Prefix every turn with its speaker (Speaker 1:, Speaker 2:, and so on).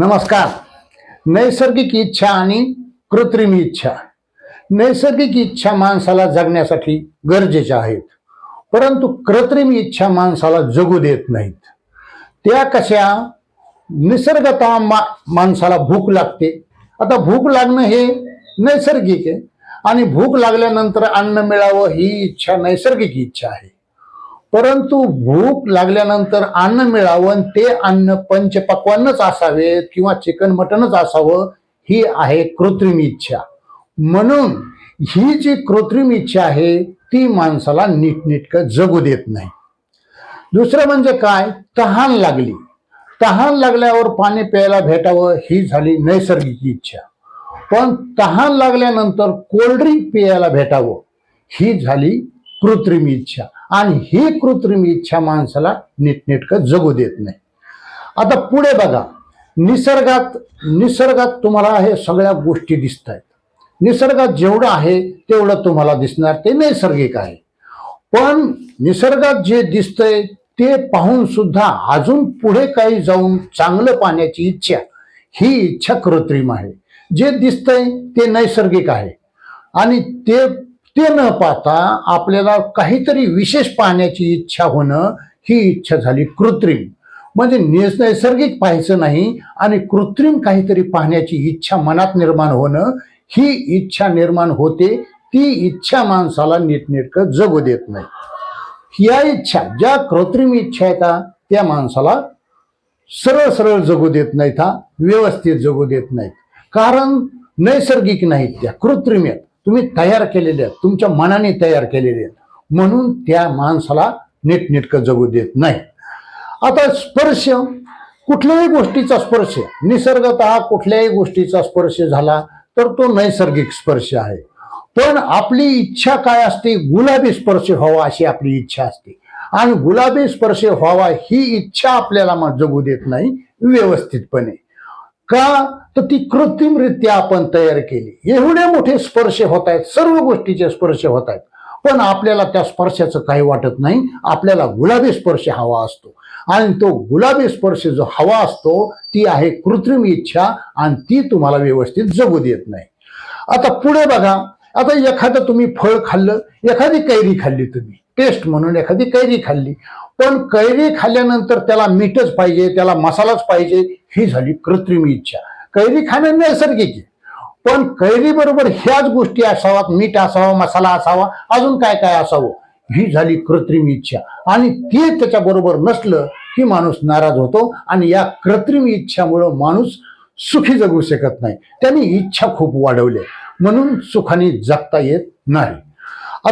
Speaker 1: नमस्कार. नैसर्गिक इच्छा आणि कृत्रिम इच्छा. नैसर्गिक इच्छा माणसाला जगण्यासाठी गरजेच्या आहेत. परंतु कृत्रिम इच्छा माणसाला जगू देत नाहीत. त्या कशा? निसर्गता मा माणसाला भूक लागते. आता भूक लागणं हे नैसर्गिक आहे. आणि भूक लागल्यानंतर अन्न मिळावं ही इच्छा नैसर्गिक इच्छा आहे. परंतु भूक लागल्यानंतर अन्न मिळावं आणि ते अन्न पंचपक्वानच असावेत किंवा चिकन मटनच असावं ही आहे कृत्रिम इच्छा. म्हणून ही जी कृत्रिम इच्छा आहे ती माणसाला नीटनीटकं जगू देत नाही. दुसरं म्हणजे काय? तहान लागली. तहान लागल्यावर पाणी प्यायला भेटावं ही झाली नैसर्गिक इच्छा. पण तहान लागल्यानंतर कोल्ड्रिंक प्यायला भेटावं ही झाली कृत्रिम इच्छा. आणि ही कृत्रिम इच्छा माणसाला नीटनेटकं जगू देत नाही. आता पुढे बघा. निसर्गात निसर्गात तुम्हाला हे सगळ्या गोष्टी दिसत आहेत निसर्गात जेवढं आहे तेवढं तुम्हाला दिसणार. ते नैसर्गिक आहे. पण निसर्गात जे दिसतंय ते पाहून सुद्धा अजून पुढे काही जाऊन चांगलं पाण्याची इच्छा ही इच्छा कृत्रिम आहे. जे दिसतंय ते नैसर्गिक आहे. आणि ते ते न पाहता आपल्याला काहीतरी विशेष पाहण्याची इच्छा होणं ही इच्छा झाली कृत्रिम. म्हणजे निस- नैसर्गिक पाहायचं नाही आणि कृत्रिम काहीतरी पाहण्याची इच्छा मनात निर्माण होणं ही इच्छा निर्माण होते. ती इच्छा माणसाला नीटनेटकं जगू देत नाही. या इच्छा ज्या कृत्रिम इच्छा आहेत त्या माणसाला सरळ सरळ जगू देत नाहीत हा व्यवस्थित जगू देत नाहीत. कारण नैसर्गिक नाहीत त्या कृत्रिम आहेत. तुम्ही तयार केलेले आहेत. तुमच्या मनाने तयार केलेले आहेत. म्हणून त्या माणसाला नीटनेटकं जगू देत नाही. आता स्पर्श कुठल्याही गोष्टीचा स्पर्श निसर्गत कुठल्याही गोष्टीचा स्पर्श झाला तर तो नैसर्गिक स्पर्श आहे. पण आपली इच्छा काय असते? गुलाबी स्पर्श व्हावा अशी आपली इच्छा असते. आणि गुलाबी स्पर्श व्हावा ही इच्छा आपल्याला मग जगू देत नाही व्यवस्थितपणे. का? तर ती कृत्रिमरित्या आपण तयार केली. एवढे मोठे स्पर्श होत आहेत सर्व गोष्टीचे स्पर्श होत आहेत. पण आपल्याला त्या स्पर्शाचं काही वाटत नाही. आपल्याला गुलाबी स्पर्श हवा असतो. आणि तो गुलाबी स्पर्श जो हवा असतो ती आहे कृत्रिम इच्छा आणि ती तुम्हाला व्यवस्थित जगू देत नाही. आता पुढे बघा. आता एखादं तुम्ही फळ खाल्लं एखादी कैरी खाल्ली तुम्ही टेस्ट म्हणून एखादी कैरी खाल्ली पण कैरी खाल्ल्यानंतर त्याला मीठच पाहिजे त्याला मसालाच पाहिजे ही झाली कृत्रिम इच्छा. कैरी खाणं नैसर्गिक आहे. पण कैरी बरोबर ह्याच गोष्टी असाव्यात मीठ असावं मसाला असावा अजून काय काय असावं ही झाली कृत्रिम इच्छा. आणि ते त्याच्या बरोबर नसलं की माणूस नाराज होतो आणि या कृत्रिम इच्छामुळं माणूस सुखी जगू शकत नाही. त्यांनी इच्छा खूप वाढवल्या. म्हणून सुखाने जगता येत नाही.